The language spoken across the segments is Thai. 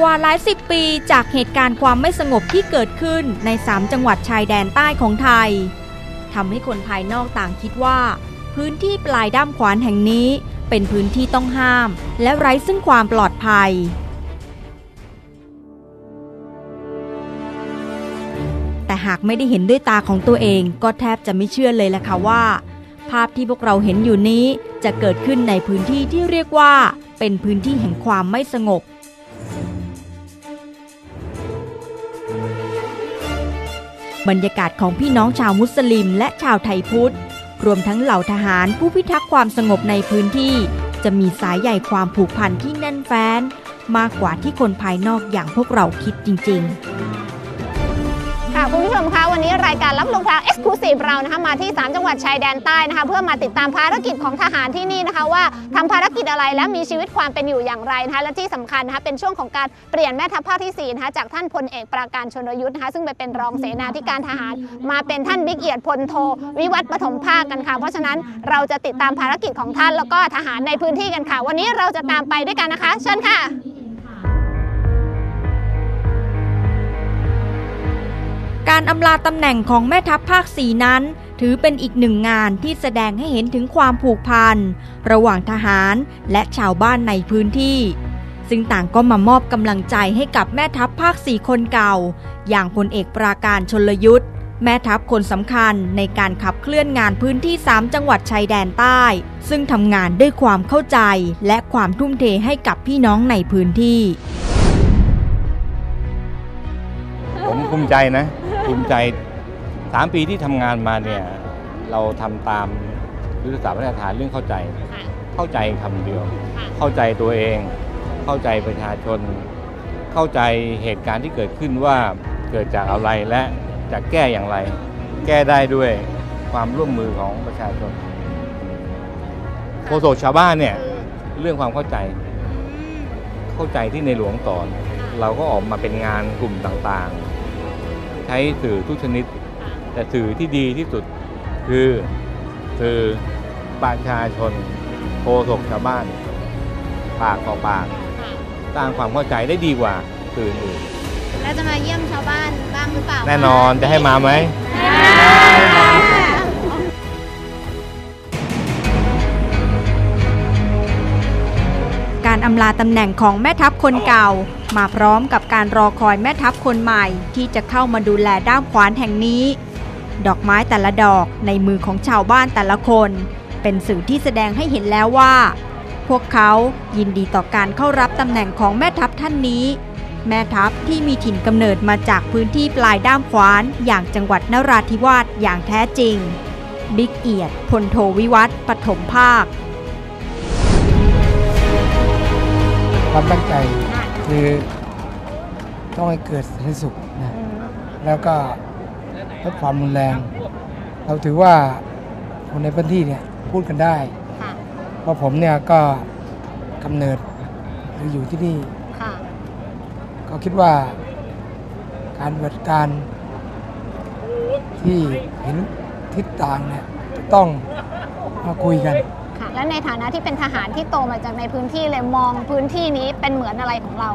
กว่าหลายสิบปีจากเหตุการณ์ความไม่สงบที่เกิดขึ้นใน 3 จังหวัดชายแดนใต้ของไทยทำให้คนภายนอกต่างคิดว่า พื้นที่ปลายด้ามขวานแห่งนี้ เป็นพื้นที่ต้องห้าม และไร้ซึ่งความปลอดภัย แต่หากไม่ได้เห็นด้วยตาของตัวเองก็แทบจะไม่เชื่อเลยแหละค่ะว่า ภาพที่พวกเราเห็นอยู่นี้จะเกิดขึ้นในพื้นที่ที่เรียกว่า เป็นพื้นที่แห่งความไม่สงบ บรรยากาศของพี่น้องชาวมุสลิมและชาวไทยพุทธ รวมทั้งเหล่าทหารผู้พิทักษ์ความสงบในพื้นที่ จะมีสายใหญ่ความผูกพันที่แน่นแฟ้น มากกว่าที่คนภายนอกอย่างพวกเราคิดจริง ๆ คุณผู้ชมคะวันนี้รายการรับลงทาง Exclusive เรานะคะมาที่ 3 จังหวัดชายแดนใต้นะคะเพื่อมาติดตามภารกิจของทหารที่นี่นะคะ ว่าทำภารกิจอะไรและมีชีวิตความเป็นอยู่อย่างไรนะคะและที่สำคัญนะคะเป็นช่วงของการเปลี่ยนแม่ทัพภาคที่4นะคะจากท่านพลเอกปราการชนยุทธ์นะคะซึ่งไปเป็นรองเสนาธิการทหาร มาเป็นท่านบิ๊กเอียดพลโท วิวัฒน์ปฐมภาคกันค่ะ เพราะฉะนั้นเราจะติดตามภารกิจของท่านแล้วก็ทหารในพื้นที่กันค่ะ วันนี้เราจะตามไปด้วยกันนะคะ เชิญค่ะ การอำลาตำแหน่งของแม่ทัพภาคสีนั้น ถือเป็นอีกหนึ่งงานที่แสดงให้เห็นถึงความผูกพัน ระหว่างทหารและชาวบ้านในพื้นที่ ซึ่งต่างก็มามอบกำลังใจให้กับแม่ทัพภาคสี่คนเก่า อย่างพลเอกปราการชนลยุทธ์แม่ทัพคนสำคัญในการขับเคลื่อนงานพื้นที่ 3 จังหวัดชายแดนใต้ ซึ่งทำงานด้วยความเข้าใจและความทุ่มเทให้กับพี่น้องในพื้นที่ ผมภูมิใจนะ ภูมิใจสามปีที่ทำงานมาเนี่ยเราทำตามยุทธศาสตร์มาตรฐานเรื่องเข้าใจ เข้าใจคำเดียว เข้าใจตัวเอง เข้าใจประชาชน เข้าใจเหตุการณ์ที่เกิดขึ้นว่าเกิดจากอะไรและจะแก้อย่างไร แก้ได้ด้วยความร่วมมือของประชาชนโฆษกชาวบ้านเนี่ยเรื่องความเข้าใจ เข้าใจที่ในหลวงสอน เราก็ออกมาเป็นงานกลุ่มต่างๆ ช้สื่อทุกชนิด แต่สื่อที่ดีที่สุดคือสื่อประชาชนโฆษกชาวบ้าน ปากต่อปากสร้างความเข้าใจได้ดีกว่าสื่ออื่นแล้วจะมาเยี่ยมชาวบ้านบ้างหรือเปล่าแน่นอนจะให้มาไหม อำลาตำแหน่งของแม่ทัพคนเก่า มาพร้อมกับการรอคอยแม่ทัพคนใหม่ ที่จะเข้ามาดูแลด้ามขวานแห่งนี้ ดอกไม้แต่ละดอกในมือของชาวบ้านแต่ละคน เป็นสื่อที่แสดงให้เห็นแล้วว่า พวกเขายินดีต่อการเข้ารับตำแหน่งของแม่ทัพท่านนี้ แม่ทัพที่มีถิ่นกำเนิดมาจากพื้นที่ปลายด้ามขวาน อย่างจังหวัดนราธิวาสอย่างแท้จริงบิ๊กเอียดพลโทวิวัฒน์ปฐมภาค ความตั้งใจคือต้องให้เกิดสันติสุขนะแล้วก็ลดความรุนแรง เราถือว่าคนในพื้นที่เนี่ยพูดกันได้ค่ะเพราะผมเนี่ยก็กำเนิดหรืออยู่ที่นี่ค่ะก็คิดว่าการปฏิบัติการที่เห็นทิศต่างเนี่ยจะต้องมาคุยกัน ค่ะ และในฐานะที่เป็นทหารที่โตมาจากในพื้นที่เลยมองพื้นที่นี้เป็นเหมือนอะไรของเรา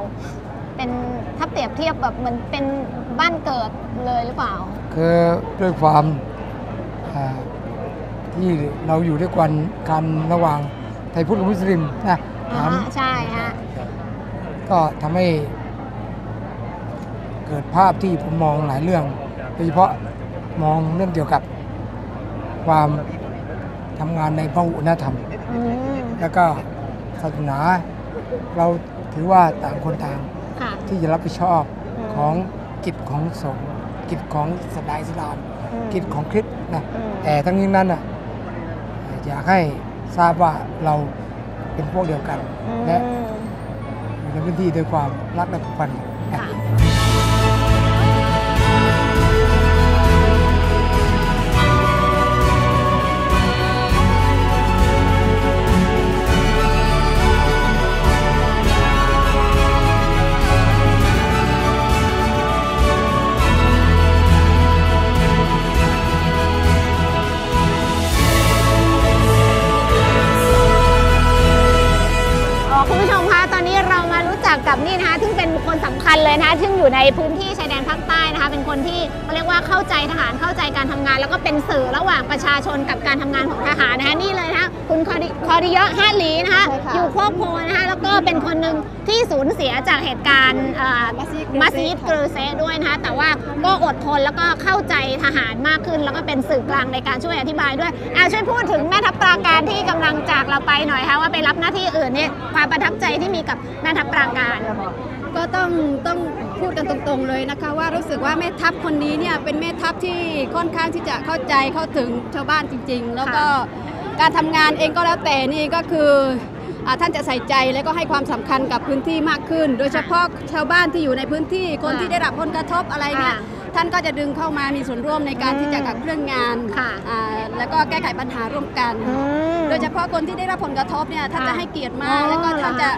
เป็นถ้าเปรียบเทียบแบบเหมือนเป็นบ้านเกิดเลยหรือเปล่า คือด้วยความอ่าที่เราอยู่ด้วยกันกันระหว่างไทยพุทธกับมุสลิมนะอ่าถามฮะใช่ฮะ ก็ทำให้เกิดภาพที่ผมมองหลายเรื่องโดยเฉพาะมองเรื่องเกี่ยวกับความ ทำงานในพหุวัฒนธรรม อืมแล้วก็ศาสนา เราถือว่าต่างคนต่างค่ะที่จะรับผิดชอบอืมของกิจของสงฆ์กิจของศาสนาอิสลาม อืมกิจของคริสต์นะ อืมแต่ทั้งนี้นั้นน่ะอยากให้ทราบว่าเราเป็นพวกเดียวกัน และอืม อยู่ในพื้นที่ด้วยความรักและผูกพันนะ พื้นที่ชายแดนภาคใต้นะคะ เป็นคนที่เขาเรียกว่าเข้าใจทหารเข้าใจการทำงาน แล้วก็เป็นสื่อระหว่างประชาชนกับการทำงานของทหารนะคะนี่เลยนะคะคุณคอริคอริเยอะฮาลีนะคะใช่ค่ะอยู่โคกโพนะคะแล้วก็เป็นคนหนึ่งที่สูญเสียจากเหตุการณ์เอ่อมัสยิดมัสยิดกรูเซด้วยนะคะแต่ว่าก็อดทนแล้วก็เข้าใจทหารมากขึ้น แล้วก็เป็นสื่อกลางในการช่วยอธิบายด้วยอะช่วยพูดถึงแม่ทัพปราการที่กำลังจากเราไปหน่อยค่ะว่าไปรับหน้าที่อื่นเนี่ยความประทับใจที่มีกับแม่ทัพปราการ ก็ต้องต้องพูดกันตรงๆเลยนะคะว่ารู้สึกว่าแม่ทัพคนนี้เนี่ยเป็นแม่ทัพที่ค่อนข้างที่จะเข้าใจเข้าถึงชาวบ้านจริง ๆ แล้วก็การทำงานเองก็แล้วแต่นี่ก็คืออ่าท่านจะใส่ใจและก็ให้ความสำคัญกับพื้นที่มากขึ้น โดยเฉพาะชาวบ้านที่อยู่ในพื้นที่คนที่ได้รับผลกระทบอะไรเนี่ยค่ะ ท่านก็จะดึงเข้ามามีส่วนร่วมในการที่จะกับเครื่องงานค่ะอ่าแล้วก็แก้ไขปัญหาร่วมกันโดยเฉพาะคนที่ได้รับผลกระทบเนี่ยท่านค่ะจะให้เกียรติมากอ๋อแล้วก็ท่านจะ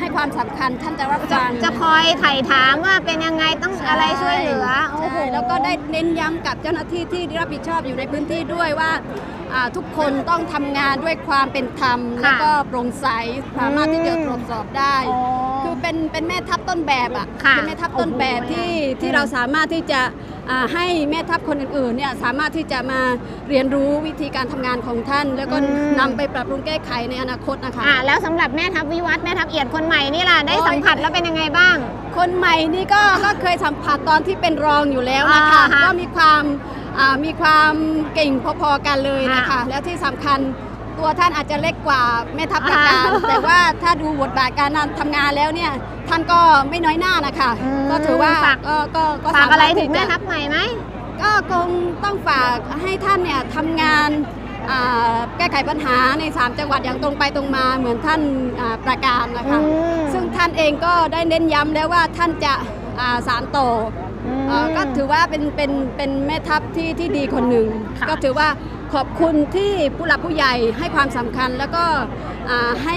ให้ความสำคัญท่านจะรับจะฟัง จะคอยไถ่ถามว่าเป็นยังไงต้องอะไรช่วยเหลือโอ้โห ใช่แล้วก็ได้เน้นย้ำกับเจ้าหน้าที่ที่รับผิดชอบอยู่ในพื้นที่ด้วยว่าอ่าทุกคนต้องทำงานด้วยความเป็นธรรม ค่ะแล้วก็โปร่งใสสามารถที่จะอืมตรวจสอบได้ อ๋อคือ เป็นเป็นแม่ทัพต้นแบบอะค่ะเป็นแม่ทัพต้นแบบโอ้โหที่ที่เราสามารถที่จะอ่าให้แม่ทัพคนอื่นๆเนี่ยสามารถที่จะมาเรียนรู้วิธีการทำงานของท่าน แล้วก็อืม นำไปปรับปรุงแก้ไขในอนาคตนะคะ อะแล้วสำหรับแม่ทัพวิวัฒน์แม่ทัพเอียดคนใหม่นี่ล่ะได้โอ้ยสัมผัสแล้วเป็นยังไงบ้าง คนใหม่นี่ก็ก็เคยสัมผัสตอนที่เป็นรองอยู่แล้วนะคะ อ่าฮะก็มีความอ่ามีความเก่งพอๆกันเลยนะคะค่ะแล้วที่สำคัญ ตัวท่านอาจจะเล็กกว่าแม่ทัพประการอ่าแต่ว่าถ้าดูบทบาทการทำงานแล้วเนี่ยท่านก็ไม่น้อยหน้านะคะอืมก็ถือว่าฝากก็ก็ก็ฝากอะไรถึงสาารถที่จแม่ทัพใหม่ไหมก็คงต้องฝากให้ท่านเนี่ยทำงานอ่าแก้ไขปัญหาใน 3 จังหวัดอย่างตรงไปตรงมาเหมือนท่านอ่าประการนะคะอืมซึ่งท่านเองก็ได้เน้นย้ำแล้วว่าท่านจะอ่าสารต่ออเอ่อก็ถือว่าเป็นเป็นเป็นแม่ทัพที่ที่ดีคนหนึ่งค่ะก็ถือว่า ขอบคุณที่ผู้หลักผู้ใหญ่ให้ความสำคัญ แล้วก็ให้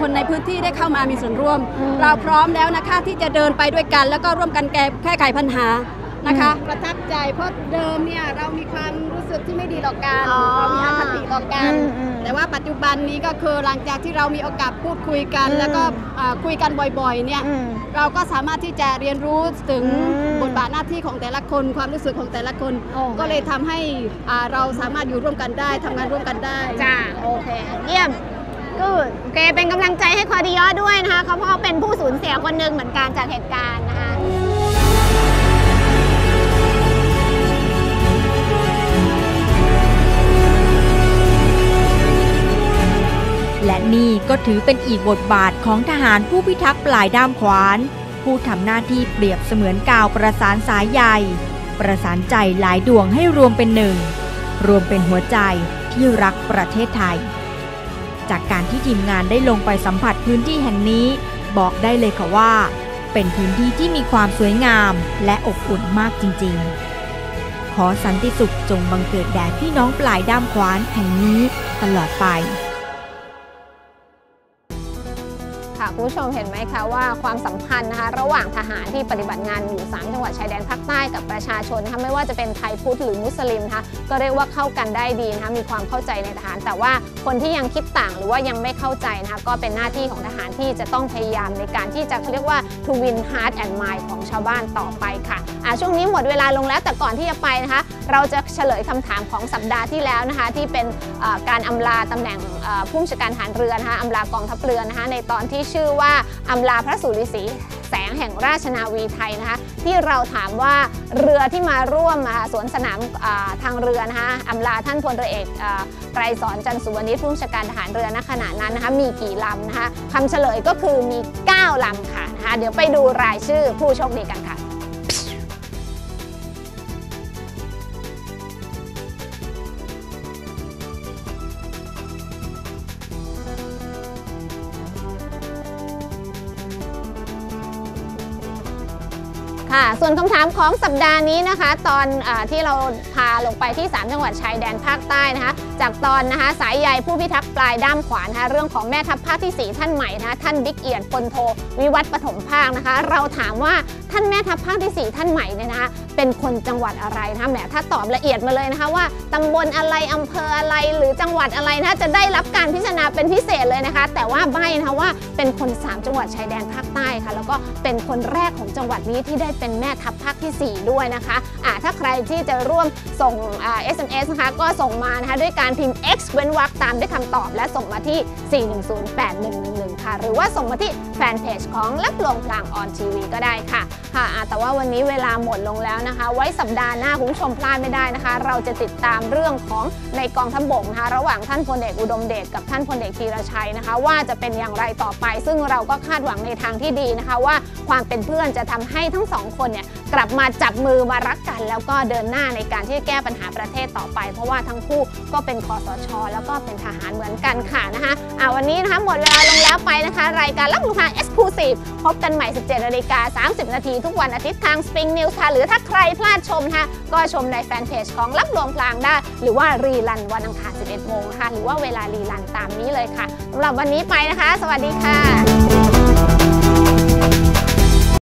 คนในพื้นที่ได้เข้ามามีส่วนร่วม เราพร้อมแล้วนะคะที่จะเดินไปด้วยกัน แล้วก็ร่วมกันแก้ไขปัญหา นะคะ ประทับใจเพราะเดิมเนี่ยเรามีความรู้สึกที่ไม่ดีต่อกันอ๋อเรามีอคติต่อกัน อืมอืมแต่ว่าปัจจุบันนี้ก็คือหลังจากที่เรามีโอกาสพูดคุยกัน อืม แล้วก็อ่าคุยกันบ่อยๆเนี่ยอืม เราก็สามารถที่จะเรียนรู้ถึงอืมบทบาทหน้าที่ของแต่ละคน ความรู้สึกของแต่ละคน โอเค ก็เลยทำให้อ่าเราสามารถอยู่ร่วมกันได้ทำงานร่วมกันได้จ้าโอเคเยี่ยมกูดโอเคเป็นกำลังใจให้คอดิยอด้วยนะคะเขาเพราะเป็นผู้สูญเสียคนหนึ่งเหมือนกันจากเหตุการณ์นะคะและ ก็ถือเป็นอีกบทบาทของทหารผู้พิทักษ์ปลายด้ามขวาน ผู้ทำหน้าที่เปรียบเสมือนกาวประสานสายใยประสานใจหลายดวงให้รวมเป็นหนึ่ง รวมเป็นหัวใจที่รักประเทศไทย จากการที่ทีมงานได้ลงไปสัมผัสพื้นที่แห่งนี้ บอกได้เลยค่ะว่า เป็นพื้นที่ที่มีความสวยงามและอบอุ่นมากจริงๆ ขอสันติสุขจงบังเกิดแด่พี่น้องปลายด้ามขวานแห่งนี้ตลอดไป คุณผู้ชมเห็นไหมคะว่าความสัมพันธ์นะคะระหว่างทหารที่ปฏิบัติงานอยู่ 3 จังหวัดชายแดนภาคใต้กับประชาชนนะคะไม่ว่าจะเป็นไทยพุทธหรือมุสลิมนะคะก็เรียกว่าเข้ากันได้ดีนะคะมีความเข้าใจในทหาร แต่ว่าคนที่ยังคิดต่างหรือว่ายังไม่เข้าใจนะคะก็เป็นหน้าที่ของทหารที่จะต้องพยายามในการที่จะเรียกว่า to win heart and mind ของชาวบ้านต่อไปค่ะอะช่วงนี้หมดเวลาลงแล้วแต่ก่อนที่จะไปนะคะ เราจะเฉลยคำถามของสัปดาห์ที่แล้วนะคะที่เป็นการอำลาตำแหน่งผู้บัญชาการทหารเรือนะคะอำลากองทัพเรือนะคะในตอนที่ชื่อว่าอำลาพระสุริศรีแสงแห่งราชนาวีไทยนะคะที่เราถามว่าเรือที่มาร่วมอ่าสวนสนามทางเรือนะคะอำลาท่านพลเรือเอกไกรสอนจันสุวรรณิชผู้บัญชาการทหารเรือณขณะนั้นนะคะมีกี่ลำนะคะคำเฉลยก็คือมี 9ลำค่ะนะคะเดี๋ยวไปดูรายชื่อผู้โชคดีกันค่ะ ค่ะ ส่วนคำถามของสัปดาห์นี้นะคะ ตอนอที่เราพาลงไปที่ 3 จังหวัดชายแดนภาคใต้นะคะ จากตอนนะคะสายใยผู้พิทักษ์ปลายด้ามขวานนะคะเรื่องของแม่ทัพภาคที่ 4 ท่านใหม่นะคะท่านบิ๊กเอียดพลโทวิวัฒน์ปฐมภาคนะคะ เราถามว่าท่านแม่ทัพภาคที่ 4 ท่านใหม่เนี่ยนะคะเป็นคนจังหวัดอะไรนะคะแหมถ้าตอบละเอียดมาเลยนะคะว่าตำบลอะไรอำเภออะไรหรือจังหวัดอะไรนะะจะได้รับการพิจารณาเป็นพิเศษเลยนะคะ แต่ว่าใบนะคะว่าเป็นคน 3 จังหวัดชายแดนภาคใต้ค่ะ แล้วก็เป็นคนแรกของจังหวัดนี้ที่ได้เป็นแม่ทัพภาคที่ 4 ด้วยนะคะอ่าถ้าใครที่จะร่วมส่งอ่า SMS นะคะก็ส่งมานะคะด้วยการพิมพ์ X เว้นวรรคตามด้วยคำตอบ และส่งมาที่ 4108111 ค่ะ หรือว่าส่งมาที่แฟนเพจของรับลงพลางออนทีวีก็ได้ค่ะค่ะแต่ว่าวันนี้เวลาหมดลงแล้วนะคะ ไว้สัปดาห์หน้าคุณผู้ชมพลาดไม่ได้นะคะ เราจะติดตามเรื่องของในกองทัพบกนะคะระหว่างท่านพลเอกอุดมเดชกับท่านพลเอกธีรชัยนะคะ ว่าจะเป็นอย่างไรต่อไป ซึ่งเราก็คาดหวังในทางที่ดีนะคะว่า ความเป็นเพื่อนจะทำให้ทั้งสองคนเนี่ยกลับมาจับมือมารักกัน แล้วก็เดินหน้าในการที่จะแก้ปัญหาประเทศต่อไป เพราะว่าทั้งคู่ก็เป็นคอสช แล้วก็เป็นทหารเหมือนกันค่ะนะคะอ่าวันนี้นะคะหมดเวลาลงแล้วไปนะคะ รายการรับลูกทาง Exclusive พบกันใหม่ 17นาฬิกา30 นาทีทุกวันอาทิตย์ทาง Spring News ค่ะหรือถ้าใครพลาดชมนะคะก็ชมในแฟนเพจของรับลวงพลางได้ หรือว่ารีลันวันอังคาร 11โมงนะคะหรือว่าเวลารีลันตามนี้เลยค่ะสำหรับวันนี้ไปนะคะ สวัสดีค่ะ